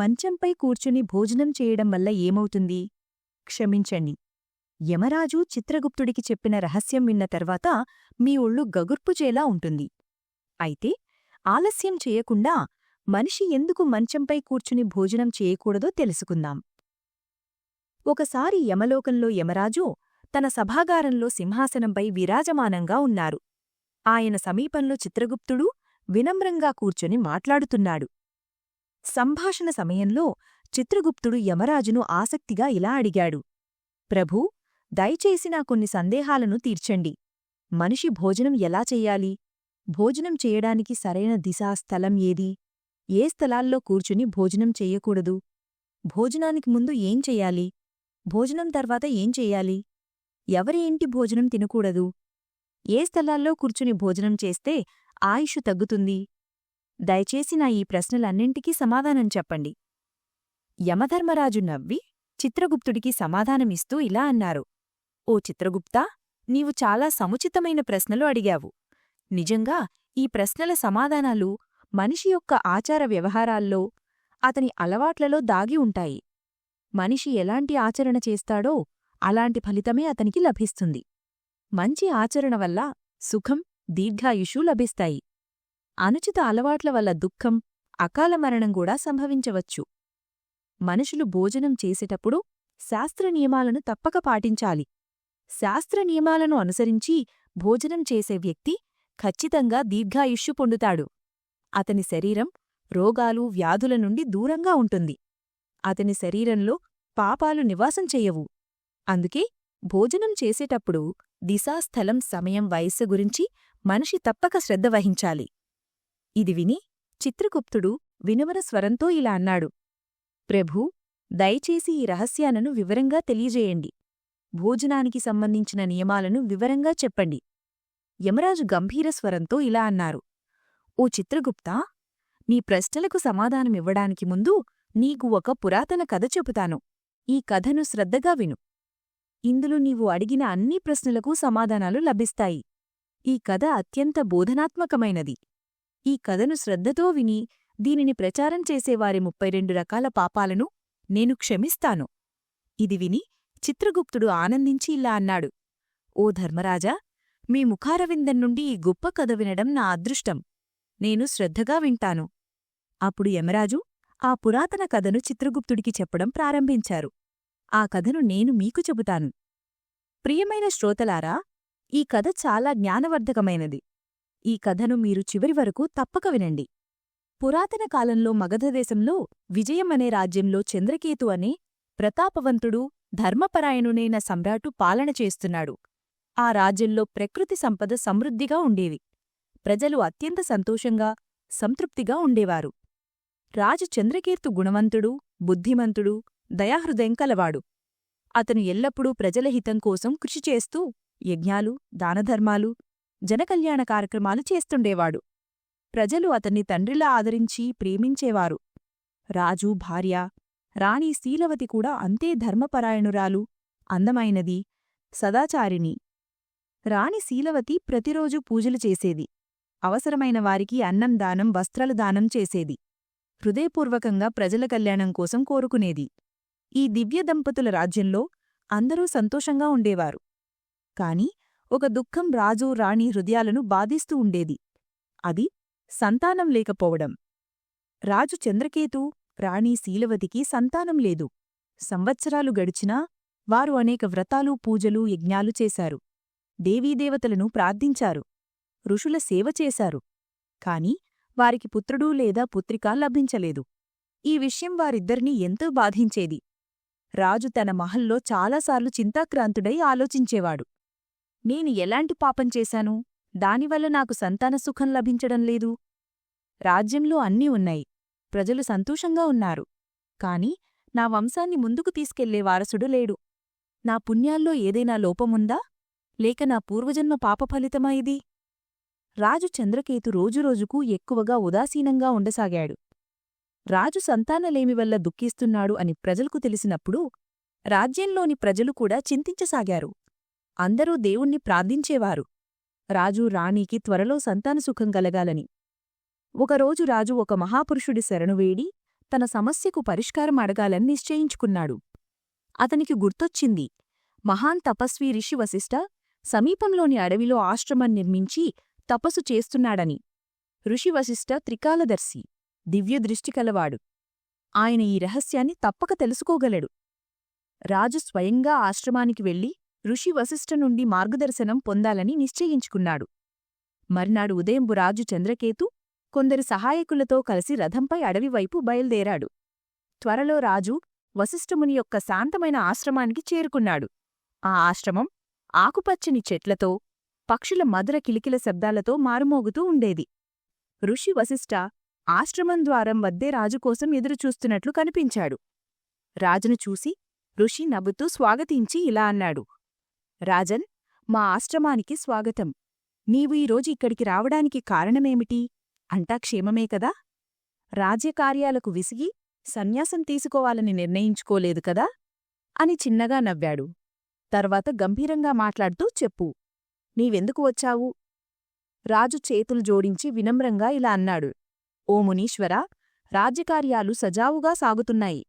మంచంపై కూర్చుని భోజనం చేయడం వల్ల ఏమవుతుంది? క్షమించండి. యమరాజు చిత్రగుప్తుడికి చెప్పిన రహస్యం విన్న తర్వాత మీ ఒళ్ళు గగుర్పుచేలా ఉంటుంది. అయితే ఆలస్యం చేయకుండా మనిషి ఎందుకు మంచంపై కూర్చుని భోజనం చేయకూడదో తెలుసుకుందాం. ఒకసారి యమలోకంలో యమరాజు తన సభాగారంలో సింహాసనంపై విరాజమానంగా ఉన్నారు. ఆయన సమీపంలో చిత్రగుప్తుడు వినమ్రంగా కూర్చొని మాట్లాడుతున్నాడు. సంభాషణ సమయంలో చిత్రగుప్తుడు యమరాజును ఆసక్తిగా ఇలా అడిగాడు. ప్రభూ దయచేసి నా కొన్ని సందేహాలను తీర్చండి. మనిషి భోజనం ఎలా చెయ్యాలి భోజనం చేయడానికి సరైన దిశా స్థలం ఏది? ఏ స్థలాల్లో కూర్చుని భోజనం చెయ్యకూడదు భోజనానికి ముందు ఏం చెయ్యాలి భోజనం తర్వాత ఏం చెయ్యాలి ఎవరి ఇంటి భోజనం తినకూడదు? ఏ స్థలాల్లో కూర్చుని భోజనం చేస్తే ఆయుషు తగ్గుతుంది? దయచేసి నా ఈ ప్రశ్నలన్నింటికీ సమాధానం చెప్పండి. యమధర్మరాజు నవ్వి చిత్రగుప్తుడికి సమాధానమిస్తూ ఇలా అన్నారు. ఓ చిత్రగుప్తా నీవు చాలా సముచితమైన ప్రశ్నలు అడిగావు. నిజంగా ఈ ప్రశ్నల సమాధానాలు మనిషి యొక్క ఆచార వ్యవహారాల్లో అతని అలవాట్లలో దాగి ఉంటాయి. మనిషి ఎలాంటి ఆచరణ చేస్తాడో అలాంటి ఫలితమే అతనికి లభిస్తుంది. మంచి ఆచరణ వల్ల సుఖం దీర్ఘాయుషు లభిస్తాయి. అనుచిత అలవాట్ల వల్ల దుఃఖం అకాల మరణం కూడా సంభవించవచ్చు. మనుషులు భోజనం చేసేటప్పుడు శాస్త్ర నియమాలను తప్పక పాటించాలి. శాస్త్ర నియమాలను అనుసరించి భోజనం చేసే వ్యక్తి ఖచ్చితంగా దీర్ఘాయుష్యు పొందుతాడు. అతని శరీరం రోగాలు వ్యాధుల నుండి దూరంగా ఉంటుంది. అతని శరీరంలో పాపాలు నివాసం చెయ్యవు అందుకే భోజనం చేసేటప్పుడు దిశాస్థలం సమయం వయస్సు గురించి మనిషి తప్పక శ్రద్ధ వహించాలి. ఇది విని చిత్రగుప్తుడు వినమర స్వరంతో ఇలా అన్నాడు. ప్రభూ దయచేసి ఈ రహస్యాలను వివరంగా తెలియజేయండి. భోజనానికి సంబంధించిన నియమాలను వివరంగా చెప్పండి. యమరాజు గంభీర స్వరంతో ఇలా అన్నారు. ఓ చిత్రగుప్తా నీ ప్రశ్నలకు సమాధానమివ్వడానికి ముందు నీకు ఒక పురాతన కథ చెబుతాను. ఈ కథను శ్రద్ధగా విను. ఇందులో నీవు అడిగిన అన్ని ప్రశ్నలకు సమాధానాలు లభిస్తాయి. ఈ కథ అత్యంత బోధనాత్మకమైనది. ఈ కథను శ్రద్ధతో విని దీనిని ప్రచారం చేసేవారి ముప్పై రెండు రకాల పాపాలను నేను క్షమిస్తాను. ఇది విని చిత్రగుప్తుడు ఆనందించి ఇలా అన్నాడు. ఓ ధర్మరాజా మీ ముఖారవిందం నుండి ఈ గొప్ప కథ వినడం నా అదృష్టం. నేను శ్రద్ధగా వింటాను. అప్పుడు యమరాజు ఆ పురాతన కథను చిత్రగుప్తుడికి చెప్పడం ప్రారంభించారు. ఆ కథను నేను మీకు చెబుతాను. ప్రియమైన శ్రోతలారా ఈ కథ చాలా జ్ఞానవర్ధకమైనది. ఈ కథను మీరు చివరి వరకు తప్పక వినండి. పురాతన కాలంలో మగధదేశంలో విజయం అనే రాజ్యంలో చంద్రకేతు అనే ప్రతాపవంతుడు ధర్మపరాయణునైన సమ్రాటు పాలన చేస్తున్నాడు. ఆ రాజ్యంలో ప్రకృతి సంపద సమృద్ధిగా ఉండేది ప్రజలు అత్యంత సంతోషంగా సంతృప్తిగా ఉండేవారు. రాజు చంద్రకీర్తు గుణవంతుడు బుద్ధిమంతుడు దయాహృదయం కలవాడు. అతను ఎల్లప్పుడూ ప్రజల హితం కోసం కృషి చేస్తూ యజ్ఞాలు దానధర్మాలు జనకల్యాణ కార్యక్రమాలు చేస్తుండేవాడు. ప్రజలు అతన్ని తండ్రిలా ఆదరించి ప్రేమించేవారు. రాజు భార్య రాణి శీలవతి కూడా అంతే ధర్మపరాయణురాలు అందమైనది సదాచారిణి. రాణి శీలవతి ప్రతిరోజూ పూజలు చేసేది. అవసరమైన వారికి అన్నం దానం వస్త్రలు దానం చేసేది. హృదయపూర్వకంగా ప్రజల కళ్యాణం కోసం కోరుకునేది. ఈ దివ్య దంపతుల రాజ్యంలో అందరూ సంతోషంగా ఉండేవారు. కాని ఒక దుఃఖం రాజు రాణి హృదయాలను బాధిస్తూ ఉండేది. అది సంతానం లేకపోవడం. రాజు చంద్రకేతు రాణి శీలవతికి సంతానం లేదు. సంవత్సరాలు గడిచినా వారు అనేక వ్రతాలు పూజలు యజ్ఞాలు చేశారు. దేవీదేవతలను ప్రార్థించారు. ఋషుల సేవ చేశారు. కాని వారికి పుత్రుడు లేదా పుత్రిక లభించలేదు. ఈ విషయం వారిద్దరినీ ఎంతో బాధించేది. రాజు తన మహల్లో చాలాసార్లు చింతాక్రాంతుడై ఆలోచించేవాడు. నేను ఎలాంటి పాపం చేశాను? దానివల్ల నాకు సంతాన సుఖం లభించడం లేదు. రాజ్యంలో అన్నీ ఉన్నాయి. ప్రజలు సంతోషంగా ఉన్నారు. కాని నా వంశాన్ని ముందుకు తీసుకెళ్ళే వారసుడు లేడు. నా పుణ్యాల్లో ఏదైనా లోపముందా? లేక నా పూర్వజన్మ పాపఫలితమా ఇది? రాజు చంద్రకేతు రోజురోజుకూ ఎక్కువగా ఉదాసీనంగా ఉండసాగాడు. రాజు సంతానలేమి వల్ల దుఃఖిస్తున్నాడు అని ప్రజలకు తెలిసినప్పుడు రాజ్యంలోని ప్రజలు కూడా చింతించసాగారు. అందరూ దేవుణ్ణి ప్రార్థించేవారు. రాజు రాణికి త్వరలో సంతానసుఖం కలగాలని. ఒకరోజు రాజు ఒక మహాపురుషుడి శరణు వేడి తన సమస్యకు పరిష్కారం అడగాలని నిశ్చయించుకున్నాడు. అతనికి గుర్తొచ్చింది మహాన్ తపస్వి ఋషి వశిష్ఠ సమీపంలోని అడవిలో ఆశ్రమం నిర్మించి తపస్సు చేస్తున్నాడని. ఋషివశిష్ట త్రికాలదర్శి దివ్యదృష్టి కలవాడు. ఆయన ఈ రహస్యాన్ని తప్పక తెలుసుకోగలడు. రాజు స్వయంగా ఆశ్రమానికి వెళ్ళి ఋషి వశిష్ఠ నుండి మార్గదర్శనం పొందాలని నిశ్చయించుకున్నాడు. మర్నాడు ఉదయంబు రాజు చంద్రకేతు కొందరి సహాయకులతో కలిసి రథంపై అడవివైపు బయల్దేరాడు. త్వరలో రాజు వశిష్ఠముని యొక్క శాంతమైన ఆశ్రమానికి చేరుకున్నాడు. ఆ ఆశ్రమం ఆకుపచ్చని చెట్లతో పక్షుల మధుర కిలికిల శబ్దాలతో మారుమోగుతూ ఉండేది. ఋషి వశిష్ఠ ఆశ్రమం ద్వారం వద్దే రాజుకోసం ఎదురుచూస్తున్నట్లు కనిపించాడు. రాజును చూసి ఋషి నవ్వుతూ స్వాగతించి ఇలా అన్నాడు. రాజన్ మా ఆశ్రమానికి స్వాగతం. నీవు ఈరోజు ఇక్కడికి రావడానికి కారణమేమిటి? అంటా క్షేమమే కదా? రాజ్యకార్యాలకు విసిగి సన్యాసం తీసుకోవాలని నిర్ణయించుకోలేదు కదా? అని చిన్నగా నవ్వాడు. తర్వాత గంభీరంగా మాట్లాడుతూ చెప్పు. నీవెందుకు వచ్చావు? రాజు చేతులు జోడించి వినమ్రంగా ఇలా అన్నాడు. ఓ మునీశ్వరా రాజ్యకార్యాలు సజావుగా సాగుతున్నాయి.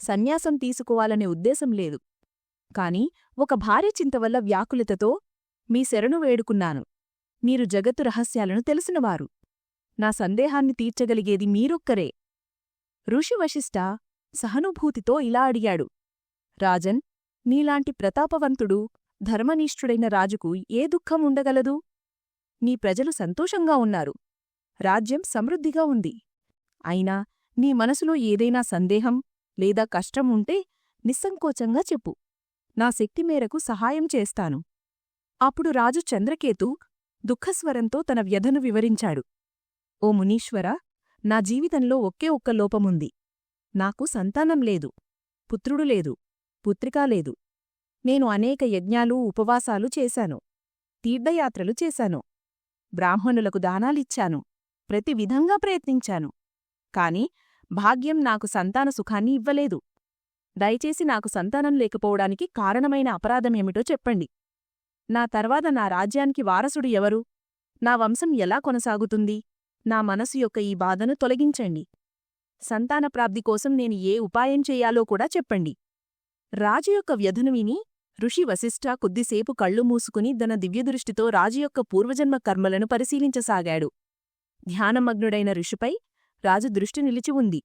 సన్యాసం తీసుకోవాలనే ఉద్దేశం లేదు. కాని ఒక భార్య చింత వల్ల వ్యాకులతతో మీ శరణు వేడుకున్నాను. మీరు జగత్తు రహస్యాలను తెలిసినవారు నా సందేహాన్ని తీర్చగలిగేది మీరొక్కరే. ఋషివశిష్ట సహనుభూతితో ఇలా అడిగాడు. రాజన్ నీలాంటి ప్రతాపవంతుడు ధర్మనిష్ఠుడైన రాజుకు ఏ దుఃఖం ఉండగలదు? నీ ప్రజలు సంతోషంగా ఉన్నారు. రాజ్యం సమృద్ధిగా ఉంది. అయినా నీ మనసులో ఏదైనా సందేహం లేదా కష్టం ఉంటే నిస్సంకోచంగా చెప్పు. నా శక్తి మేరకు సహాయం చేస్తాను. అప్పుడు రాజు చంద్రకేతు దుఃఖస్వరంతో తన వ్యధను వివరించాడు. ఓ మునీశ్వర నా జీవితంలో ఒకే ఒక్క లోపముంది. నాకు సంతానం లేదు. పుత్రుడు లేదు. పుత్రికా లేదు. నేను అనేక యజ్ఞాలు ఉపవాసాలు చేశాను. తీర్థయాత్రలు చేశాను. బ్రాహ్మణులకు దానాలిచ్చాను. ప్రతి విధంగా ప్రయత్నించాను. కాని భాగ్యం నాకు సంతాన సుఖాన్ని ఇవ్వలేదు. దయచేసి నాకు సంతానం లేకపోవడానికి కారణమైన అపరాధమేమిటో చెప్పండి. నా తర్వాత నా రాజ్యానికి వారసుడు ఎవరు? నా వంశం ఎలా కొనసాగుతుంది? నా మనసు యొక్క ఈ బాధను తొలగించండి. సంతానప్రాప్తి కోసం నేను ఏ ఉపాయం చెయ్యాలో కూడా చెప్పండి. రాజు యొక్క వ్యధను విని ఋషి వశిష్ఠ కొద్దిసేపు కళ్ళు మూసుకుని తన దివ్యదృష్టితో రాజు యొక్క పూర్వజన్మ కర్మలను పరిశీలించసాగాడు. ధ్యానమగ్నుడైన ఋషిపై రాజు దృష్టి నిలిచి ఉంది.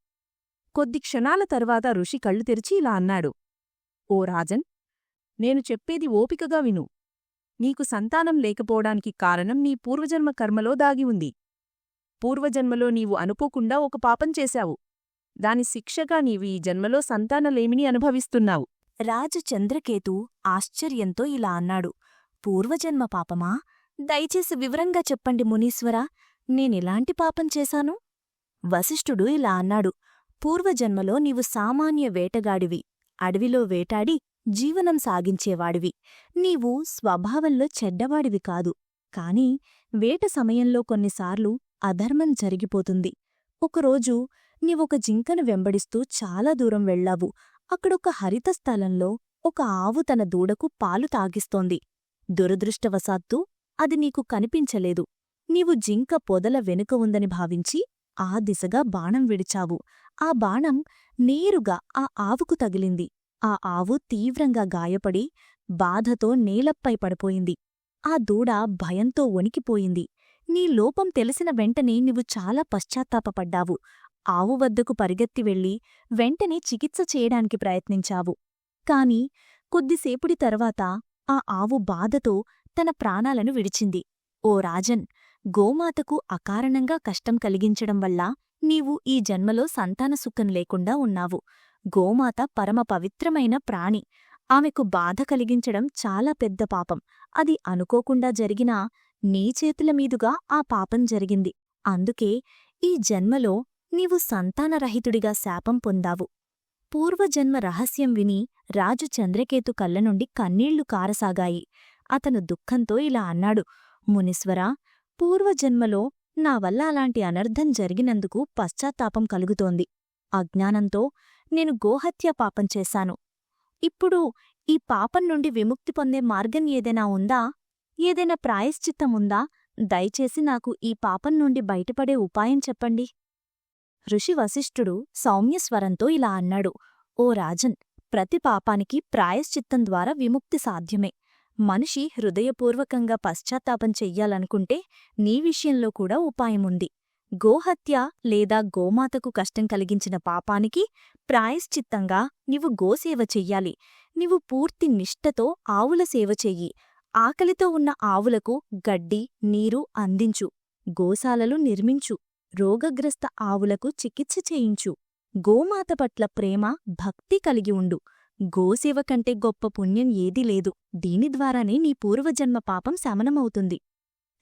కొద్ది క్షణాల తర్వాత ఋషి కళ్ళు తెరిచి ఇలా అన్నాడు. ఓ రాజన్ నేను చెప్పేది ఓపికగా విను. నీకు సంతానం లేకపోవడానికి కారణం నీ పూర్వజన్మ కర్మలో దాగి ఉంది. పూర్వజన్మలో నీవు అనుకోకుండా ఒక పాపం చేశావు. దాని శిక్షగా నీవు ఈ జన్మలో సంతానలేమిని అనుభవిస్తున్నావు. రాజు చంద్రకేతు ఆశ్చర్యంతో ఇలా అన్నాడు. పూర్వజన్మ పాపమా? దయచేసి వివరంగా చెప్పండి మునీశ్వరా. నేనెలాంటి పాపం చేశాను? వశిష్ఠుడు ఇలా అన్నాడు. పూర్వజన్మలో నీవు సామాన్య వేటగాడివి. అడవిలో వేటాడి జీవనం సాగించేవాడివి. నీవు స్వభావంలో చెడ్డవాడివి కాదు. కాని వేట సమయంలో కొన్నిసార్లు అధర్మం జరిగిపోతుంది. ఒకరోజు నీవొక జింకను వెంబడిస్తూ చాలా దూరం వెళ్ళావు అక్కడొక హరిత స్థలంలో ఒక ఆవు తన దూడకు పాలు తాగిస్తోంది. దురదృష్టవశాత్తు అది నీకు కనిపించలేదు. నీవు జింక పొదల వెనుక ఉందని భావించి ఆ దిశగా బాణం విడిచావు. ఆ బాణం నేరుగా ఆ ఆవుకు తగిలింది. ఆ ఆవు తీవ్రంగా గాయపడి బాధతో నేలప్పై పడిపోయింది. ఆ దూడ భయంతో వణికిపోయింది. నీ లోపం తెలిసిన వెంటనే నీవు చాలా పశ్చాత్తాపపడ్డావు. ఆవు వద్దకు పరిగెత్తి వెళ్ళి వెంటనే చికిత్స చేయడానికి ప్రయత్నించావు. కాని కొద్దిసేపుడి తర్వాత ఆ ఆవు బాధతో తన ప్రాణాలను విడిచింది. ఓ రాజన్ గోమాతకు అకారణంగా కష్టం కలిగించడం వల్ల నీవు ఈ జన్మలో సంతాన సుఖం లేకుండా ఉన్నావు. గోమాత పరమ పవిత్రమైన ప్రాణి. ఆమెకు బాధ కలిగించడం చాలా పెద్ద పాపం. అది అనుకోకుండా జరిగినా నీ చేతుల మీదుగా ఆ పాపం జరిగింది. అందుకే ఈ జన్మలో నీవు సంతానరహితుడిగా శాపం పొందావు. పూర్వజన్మ రహస్యం విని రాజు చంద్రకేతు కళ్ళనుండి కన్నీళ్ళు కారసాగాయి. అతను దుఃఖంతో ఇలా అన్నాడు మునిస్వరా పూర్వజన్మలో నా వల్ల అలాంటి అనర్థం జరిగినందుకు పశ్చాత్తాపం కలుగుతోంది. అజ్ఞానంతో నేను గోహత్య పాపం చేశాను. ఇప్పుడు ఈ పాపం నుండి విముక్తి పొందే మార్గం ఏదైనా ఉందా? ఏదైనా ప్రాయశ్చిత్తం ఉందా? దయచేసి నాకు ఈ పాపం నుండి బయటపడే ఉపాయం చెప్పండి. ఋషి వశిష్ఠుడు సౌమ్యస్వరంతో ఇలా అన్నాడు ఓ రాజన్ ప్రతి పాపానికి ప్రాయశ్చిత్తం ద్వారా విముక్తి సాధ్యమే. మనిషి హృదయపూర్వకంగా పశ్చాత్తాపం చెయ్యాలనుకుంటే నీ విషయంలో కూడా ఉపాయముంది గోహత్య లేదా గోమాతకు కష్టం కలిగించిన పాపానికి ప్రాయశ్చిత్తంగా నీవు గోసేవ చెయ్యాలి. నీవు పూర్తి నిష్ఠతో ఆవుల సేవ చెయ్యి. ఆకలితో ఉన్న ఆవులకు గడ్డి నీరు అందించు. గోశాలలు నిర్మించు. రోగగ్రస్త ఆవులకు చికిత్స చేయించు. గోమాత పట్ల ప్రేమ భక్తి కలిగి ఉండు. గోసేవ కంటే గొప్ప పుణ్యం ఏదీ లేదు. దీని ద్వారానే నీ పూర్వజన్మ పాపం శమనమవుతుంది.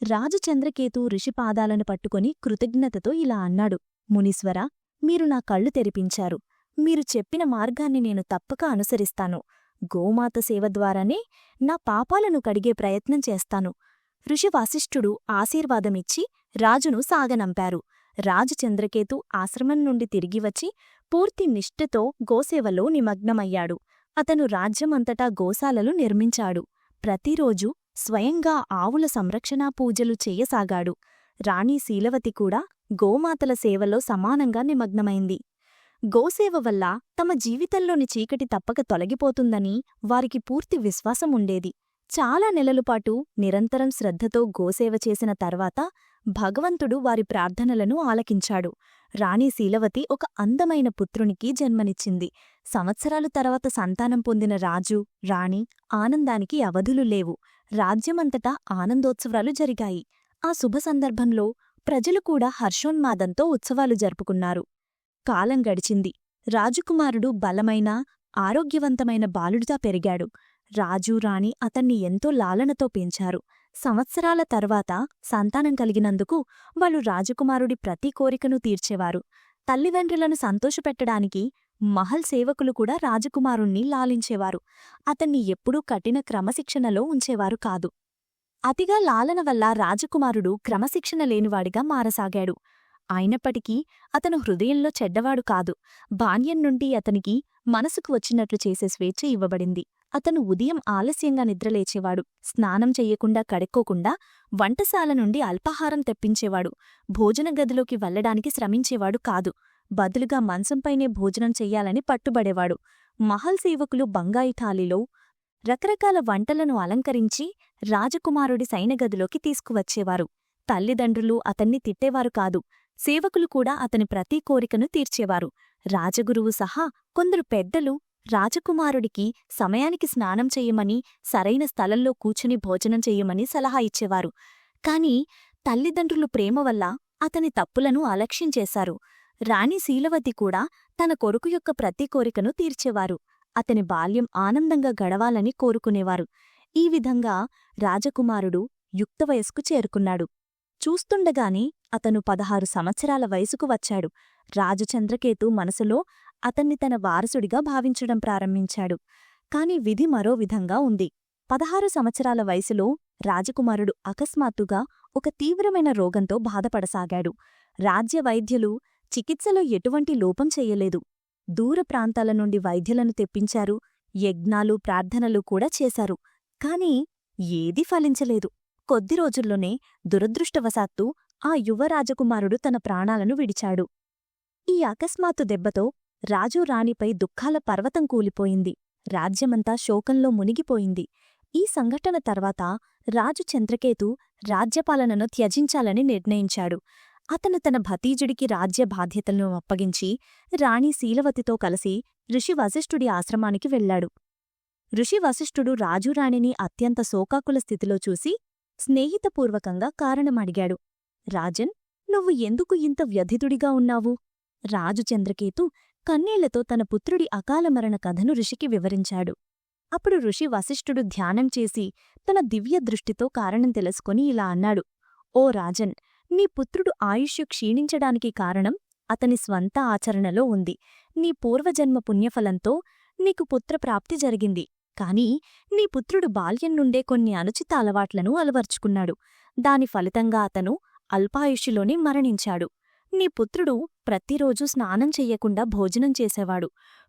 రాజు చంద్రకేతు ఋషిపాదాలను పట్టుకొని కృతజ్ఞతతో ఇలా అన్నాడు. మునీశ్వర మీరు నా కళ్ళు తెరిపించారు. మీరు చెప్పిన మార్గాన్ని నేను తప్పక అనుసరిస్తాను. గోమాత సేవ ద్వారానే నా పాపాలను కడిగే ప్రయత్నం చేస్తాను. ఋషి వాసిష్ఠుడు ఆశీర్వాదమిచ్చి రాజును సాగనంపారు. రాజు చంద్రకేతు ఆశ్రమం నుండి తిరిగి వచ్చి పూర్తి నిష్ఠతో గోసేవలో నిమగ్నమయ్యాడు. అతను రాజ్యమంతటా గోశాలలు నిర్మించాడు. ప్రతిరోజూ స్వయంగా ఆవుల సంరక్షణా పూజలు చేయసాగాడు. రాణి శీలవతి కూడా గోమాతల సేవలో సమానంగా నిమగ్నమైంది. గోసేవ వల్ల తమ జీవితంలోని చీకటి తప్పక తొలగిపోతుందని వారికి పూర్తి విశ్వాసం ఉండేది చాలా నెలలుపాటు నిరంతరం శ్రద్ధతో గోసేవ చేసిన తర్వాత భగవంతుడు వారి ప్రార్థనలను ఆలకించాడు. రాణి శీలవతి ఒక అందమైన పుత్రునికి జన్మనిచ్చింది. సంవత్సరాలు తర్వాత సంతానం పొందిన రాజు రాణి ఆనందానికి అవధులు లేవు. రాజ్యమంతటా ఆనందోత్సవాలు జరిగాయి. ఆ శుభ సందర్భంలో ప్రజలు కూడా హర్షోన్మాదంతో ఉత్సవాలు జరుపుకున్నారు. కాలం గడిచింది. రాజకుమారుడు బలమైన ఆరోగ్యవంతమైన బాలుడిగా పెరిగాడు. రాజు రాణి అతన్ని ఎంతో లాలనతో పెంచారు. సంవత్సరాల తర్వాత సంతానం కలిగినందుకు వాళ్ళు రాజకుమారుడి ప్రతి కోరికను తీర్చేవారు. తల్లిదండ్రులను సంతోషపెట్టడానికి మహల్ సేవకులు కూడా రాజకుమారుణ్ణి లాలించేవారు. అతన్ని ఎప్పుడూ కఠిన క్రమశిక్షణలో ఉంచేవారు కాదు. అతిగా లాలన వల్ల రాజకుమారుడు క్రమశిక్షణ లేనివాడిగా మారసాగాడు. అయినప్పటికీ అతను హృదయంలో చెడ్డవాడు కాదు. బాల్యం నుండి అతనికి మనసుకు వచ్చినట్లు చేసే స్వేచ్ఛ ఇవ్వబడింది. అతను ఉదయం ఆలస్యంగా నిద్రలేచేవాడు స్నానం చెయ్యకుండా కడుక్కోకుండా వంటశాల నుండి అల్పాహారం తెప్పించేవాడు. భోజన గదిలోకి వెళ్ళడానికి శ్రమించేవాడు కాదు. బదులుగా మంచంపైనే భోజనం చెయ్యాలని పట్టుబడేవాడు. మహల్ సేవకులు బంగాయి థాలిలో రకరకాల వంటలను అలంకరించి రాజకుమారుడి సైనగదిలోకి తీసుకువచ్చేవారు. తల్లిదండ్రులు అతన్ని తిట్టేవారు కాదు. సేవకులు కూడా అతని ప్రతి కోరికను తీర్చేవారు. రాజగురువు సహా కొందరు పెద్దలు రాజకుమారుడికి సమయానికి స్నానం చెయ్యమని సరైన స్థలంలో కూచుని భోజనం చెయ్యమని సలహా ఇచ్చేవారు. కాని తల్లిదండ్రులు ప్రేమ వల్ల అతని తప్పులను అలక్ష్యం చేశారు. రాణి శీలవతి కూడా తన కొడుకు యొక్క ప్రతి కోరికను తీర్చేవారు. అతని బాల్యం ఆనందంగా గడవాలని కోరుకునేవారు. ఈ విధంగా రాజకుమారుడు యుక్తవయస్కు చేరుకున్నాడు. చూస్తుండగానే అతను పదహారు సంవత్సరాల వయసుకు వచ్చాడు. రాజు చంద్రకేతు మనసులో అతన్ని తన వారసుడిగా భావించడం ప్రారంభించాడు. కాని విధి మరో విధంగా ఉంది. పదహారు సంవత్సరాల వయసులో రాజకుమారుడు అకస్మాత్తుగా ఒక తీవ్రమైన రోగంతో బాధపడసాగాడు. రాజ్య వైద్యులు చికిత్సలో ఎటువంటి లోపం చెయ్యలేదు దూర ప్రాంతాల నుండి వైద్యులను తెప్పించారు. యజ్ఞాలు ప్రార్థనలు కూడా చేశారు. కాని ఏదీ ఫలించలేదు. కొద్ది రోజుల్లోనే దురదృష్టవశాత్తు ఆ యువ రాజకుమారుడు తన ప్రాణాలను విడిచాడు. ఈ అకస్మాత్తు దెబ్బతో రాజు రాణిపై దుఃఖాల పర్వతం కూలిపోయింది. రాజ్యమంతా శోకంలో మునిగిపోయింది. ఈ సంఘటన తర్వాత రాజు చంద్రకేతు రాజ్యపాలనను త్యజించాలని నిర్ణయించాడు. అతను తన భతీజుడికి రాజ్య బాధ్యతలను అప్పగించి రాణి శీలవతితో కలిసి ఋషి వశిష్ఠుడి ఆశ్రమానికి వెళ్ళాడు ఋషి వశిష్ఠుడు రాజురాణిని అత్యంత శోకాకుల స్థితిలో చూసి స్నేహితపూర్వకంగా కారణమడిగాడు రాజన్ నువ్వు ఎందుకు ఇంత వ్యధితుడిగా ఉన్నావు రాజు చంద్రకేతు కన్నీళ్ళతో తన పుత్రుడి అకాలమరణ కథను ఋషికి వివరించాడు. అప్పుడు ఋషి వశిష్ఠుడు ధ్యానం చేసి తన దివ్య దృష్టితో కారణం తెలుసుకొని ఇలా అన్నాడు. ఓ రాజన్ నీ పుత్రుడు ఆయుష్యు క్షీణించడానికి కారణం అతని స్వంత ఆచరణలో ఉంది. నీ పూర్వజన్మ పుణ్యఫలంతో నీకు పుత్రప్రాప్తి జరిగింది. కాని నీ పుత్రుడు బాల్యం నుండే కొన్ని అనుచిత అలవాట్లను అలవర్చుకున్నాడు. దాని ఫలితంగా అతను అల్పాయుషిలోనే మరణించాడు. నీ పుత్రుడు ప్రతిరోజూ స్నానం చెయ్యకుండా భోజనం చేసేవాడు.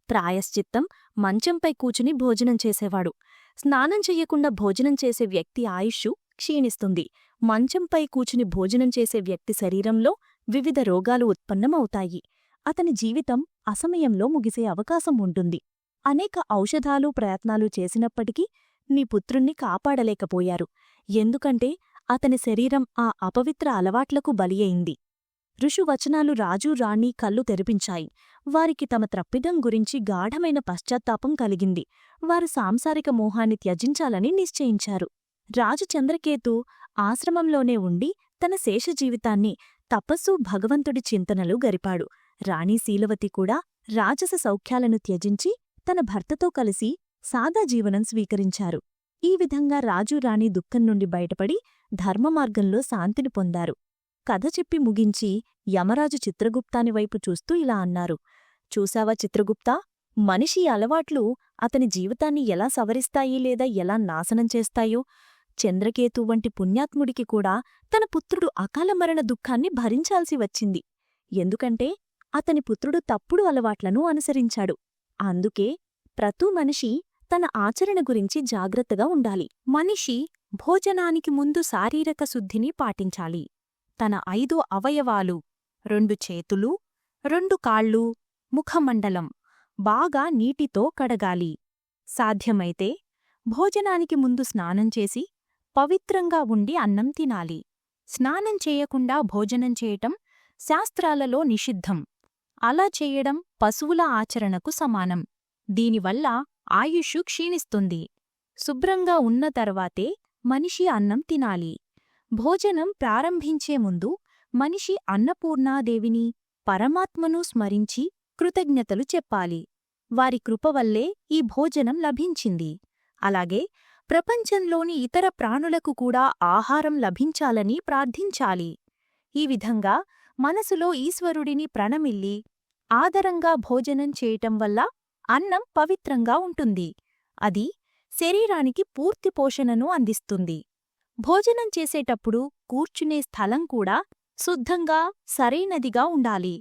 ప్రాయశ్చిత్తం మంచంపై కూచుని భోజనం చేసేవాడు. స్నానం చెయ్యకుండా భోజనం చేసే వ్యక్తి ఆయుష్షు క్షీణిస్తుంది. మంచంపై కూచుని భోజనం చేసే వ్యక్తి శరీరంలో వివిధ రోగాలు ఉత్పన్నమవుతాయి. అతని జీవితం అసమయంలో ముగిసే అవకాశం ఉంటుంది. అనేక ఔషధాలు ప్రయత్నాలు చేసినప్పటికీ నీ పుత్రుణ్ణి కాపాడలేకపోయారు. ఎందుకంటే అతని శరీరం ఆ అపవిత్ర అలవాట్లకు బలియైంది ఋషువచనాలు రాజు రాణి కళ్ళు తెరిపించాయి. వారికి తమ త్రప్పిదం గురించి గాఢమైన పశ్చాత్తాపం కలిగింది. వారు సాంసారిక మోహాన్ని త్యజించాలని నిశ్చయించారు. రాజు చంద్రకేతు ఆశ్రమంలోనే ఉండి తన శేష జీవితాన్ని తపస్సు భగవంతుడి చింతనలు గరిపాడు. రాణి శీలవతి కూడా రాజస సౌఖ్యాలను త్యజించి తన భర్తతో కలిసి సాదా జీవనం స్వీకరించారు. ఈ విధంగా రాజు రాణి దుఃఖం నుండి బయటపడి ధర్మమార్గంలో శాంతిని పొందారు. కథ చెప్పి ముగించి యమరాజు చిత్రగుప్తాని వైపు చూస్తూ ఇలా అన్నారు. చూశావా చిత్రగుప్తా? మనిషి అలవాట్లు అతని జీవితాన్ని ఎలా సవరిస్తాయి లేదా ఎలా నాశనం చేస్తాయో? చంద్రకేతు వంటి పుణ్యాత్ముడికి కూడా తన పుత్రుడు అకాల మరణ దుఃఖాన్ని భరించాల్సి వచ్చింది. ఎందుకంటే అతని పుత్రుడు తప్పుడు అలవాట్లను అనుసరించాడు. అందుకే ప్రతూ మనిషి తన ఆచరణ గురించి జాగ్రత్తగా ఉండాలి. మనిషి భోజనానికి ముందు శారీరక శుద్ధిని పాటించాలి. తన ఐదు అవయవాలు రెండు చేతులు రెండు కాళ్ళు ముఖమండలం బాగా నీటితో కడగాలి. సాధ్యమైతే భోజనానికి ముందు స్నానం చేసి పవిత్రంగా ఉండి అన్నం తినాలి. స్నానం చేయకుండా భోజనం చేయటం శాస్త్రాలలో నిషిద్ధం. అలా చేయడం పశువుల ఆచరణకు సమానం. దీనివల్ల ఆయుష్షు క్షీణిస్తుంది. శుభ్రంగా ఉన్న తర్వాతే మనిషి అన్నం తినాలి. భోజనం ప్రారంభించే ముందు మనిషి అన్నపూర్ణాదేవిని పరమాత్మను స్మరించి కృతజ్ఞతలు చెప్పాలి. వారి కృపవల్లే ఈ భోజనం లభించింది. అలాగే ప్రపంచంలోని ఇతర ప్రాణులకు కూడా ఆహారం లభించాలని ప్రార్థించాలి. ఈ విధంగా మనసులో ఈశ్వరుడిని ప్రణమిల్లి ఆదరంగా భోజనం చేయటం వల్ల అన్నం పవిత్రంగా ఉంటుంది. అది శరీరానికి పూర్తి పోషణను అందిస్తుంది. భోజనం చేసేటప్పుడు కూర్చునే స్థలం కూడా శుద్ధంగా సరైనదిగా ఉండాలి.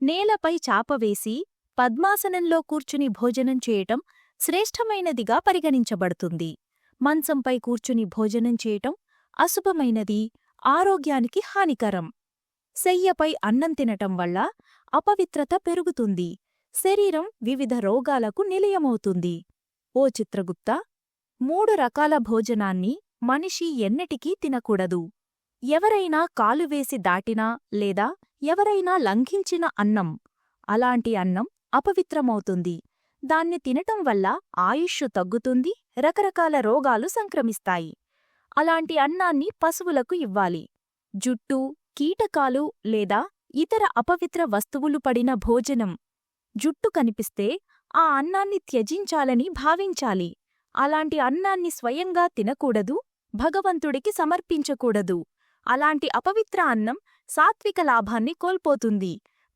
నేలపై చాపవేసి పద్మాసనంలో కూర్చుని భోజనం చేయటం శ్రేష్టమైనదిగా పరిగణించబడుతుంది. మంచంపై కూర్చుని భోజనం చేయటం అశుభమైనది ఆరోగ్యానికి హానికరం. శయ్యపై అన్నం తినటం వల్ల అపవిత్రత పెరుగుతుంది. శరీరం వివిధ రోగాలకు నిలయమవుతుంది. ఓ చిత్రగుప్త మూడు రకాల భోజనాన్ని మనిషి ఎన్నటికీ తినకూడదు. ఎవరైనా కాలువేసి దాటినా లేదా ఎవరైనా లంఘించిన అన్నం అలాంటి అన్నం అపవిత్రమవుతుంది. దాన్ని తినటం వల్ల ఆయుష్షు తగ్గుతుంది రకరకాల రోగాలు సంక్రమిస్తాయి. అలాంటి అన్నాన్ని పశువులకు ఇవ్వాలి. జుట్టు కీటకాలు లేదా ఇతర అపవిత్ర వస్తువులు పడిన భోజనం. జుట్టు కనిపిస్తే ఆ అన్నాన్ని త్యజించాలని భావించాలి. అలాంటి అన్నాన్ని స్వయంగా తినకూడదు భగవంతుడికి సమర్పించకూడదు. అలాంటి అపవిత్ర అన్నం సాత్విక లాభాన్ని కోల్పోతుంది.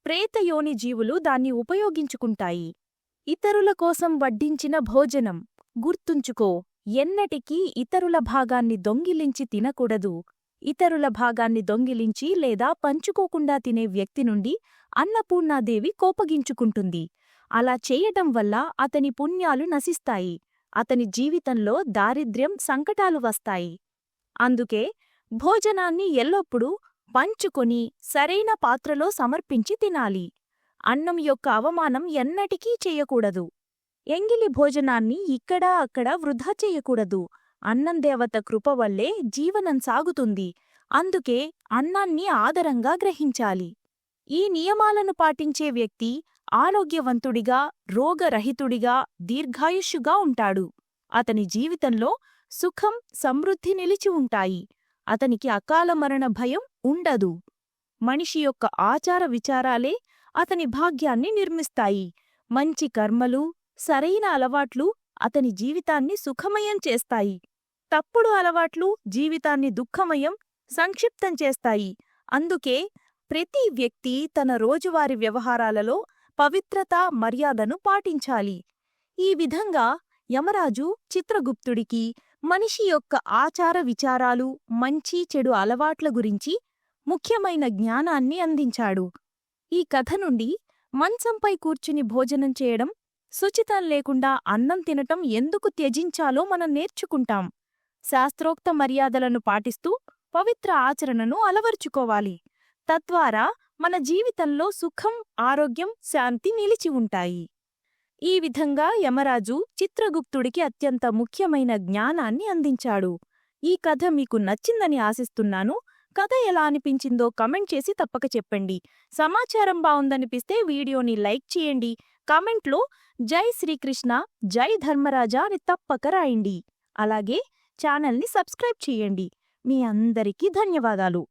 ప్రేతయోని జీవులు దాన్ని ఉపయోగించుకుంటాయి. ఇతరుల కోసం వడ్డించిన భోజనం. గుర్తుంచుకో ఎన్నటికీ ఇతరుల భాగాన్ని దొంగిలించి తినకూడదు. ఇతరుల భాగాన్ని దొంగిలించి లేదా పంచుకోకుండా తినే వ్యక్తి నుండి అన్నపూర్ణాదేవి కోపగించుకుంటుంది. అలా చేయటం వల్ల అతని పుణ్యాలు నశిస్తాయి. అతని జీవితంలో దారిద్ర్యం సంకటాలు వస్తాయి. అందుకే భోజనాన్ని ఎల్లప్పుడూ పంచుకొని సరైన పాత్రలో సమర్పించి తినాలి. అన్నం యొక్క అవమానం ఎన్నటికీ చేయకూడదు. ఎంగిలి భోజనాన్ని ఇక్కడా అక్కడ వృధా చేయకూడదు. అన్నం దేవత కృప వల్లే జీవనం సాగుతుంది. అందుకే అన్నాన్ని ఆదరంగా గ్రహించాలి. ఈ నియమాలను పాటించే వ్యక్తి ఆరోగ్యవంతుడిగా రోగరహితుడిగా దీర్ఘాయుష్యుగా ఉంటాడు. అతని జీవితంలో సుఖం సమృద్ధి నిలిచి ఉంటాయి. అతనికి అకాల మరణ భయం ఉండదు. మనిషి యొక్క ఆచార విచారాలే అతని భాగ్యాన్ని నిర్మిస్తాయి. మంచి కర్మలు సరైన అలవాట్లు అతని జీవితాన్ని సుఖమయం చేస్తాయి. తప్పుడు అలవాట్లు జీవితాన్ని దుఃఖమయం సంక్షిప్తం చేస్తాయి. అందుకే ప్రతి వ్యక్తి తన రోజువారి వ్యవహారాలలో పవిత్రత మర్యాదను పాటించాలి. ఈ విధంగా యమరాజు చిత్రగుప్తుడికి మనిషి యొక్క ఆచార విచారాలు మంచి చెడు అలవాట్ల గురించి ముఖ్యమైన జ్ఞానాన్ని అందించాడు. ఈ కథ నుండి మంచంపై కూర్చుని భోజనం చేయడం శుచితం లేకుండా అన్నం తినటం ఎందుకు త్యజించాలో మనం నేర్చుకుంటాం. శాస్త్రోక్త మర్యాదలను పాటిస్తూ పవిత్ర ఆచరణను అలవర్చుకోవాలి. తద్వారా మన జీవితంలో సుఖం ఆరోగ్యం శాంతి నిలిచి ఉంటాయి. ఈ విధంగా యమరాజు చిత్రగుప్తుడికి అత్యంత ముఖ్యమైన జ్ఞానాన్ని అందించాడు. ఈ కథ మీకు నచ్చిందని ఆశిస్తున్నాను. కథ ఎలా అనిపించిందో కమెంట్ చేసి తప్పక చెప్పండి. సమాచారం బాగుందనిపిస్తే వీడియోని లైక్ చేయండి. కామెంట్లో జై శ్రీకృష్ణ జై ధర్మరాజా అని తప్పక రాయండి. అలాగే ఛానల్ని సబ్స్క్రైబ్ చేయండి. మీ అందరికీ ధన్యవాదాలు.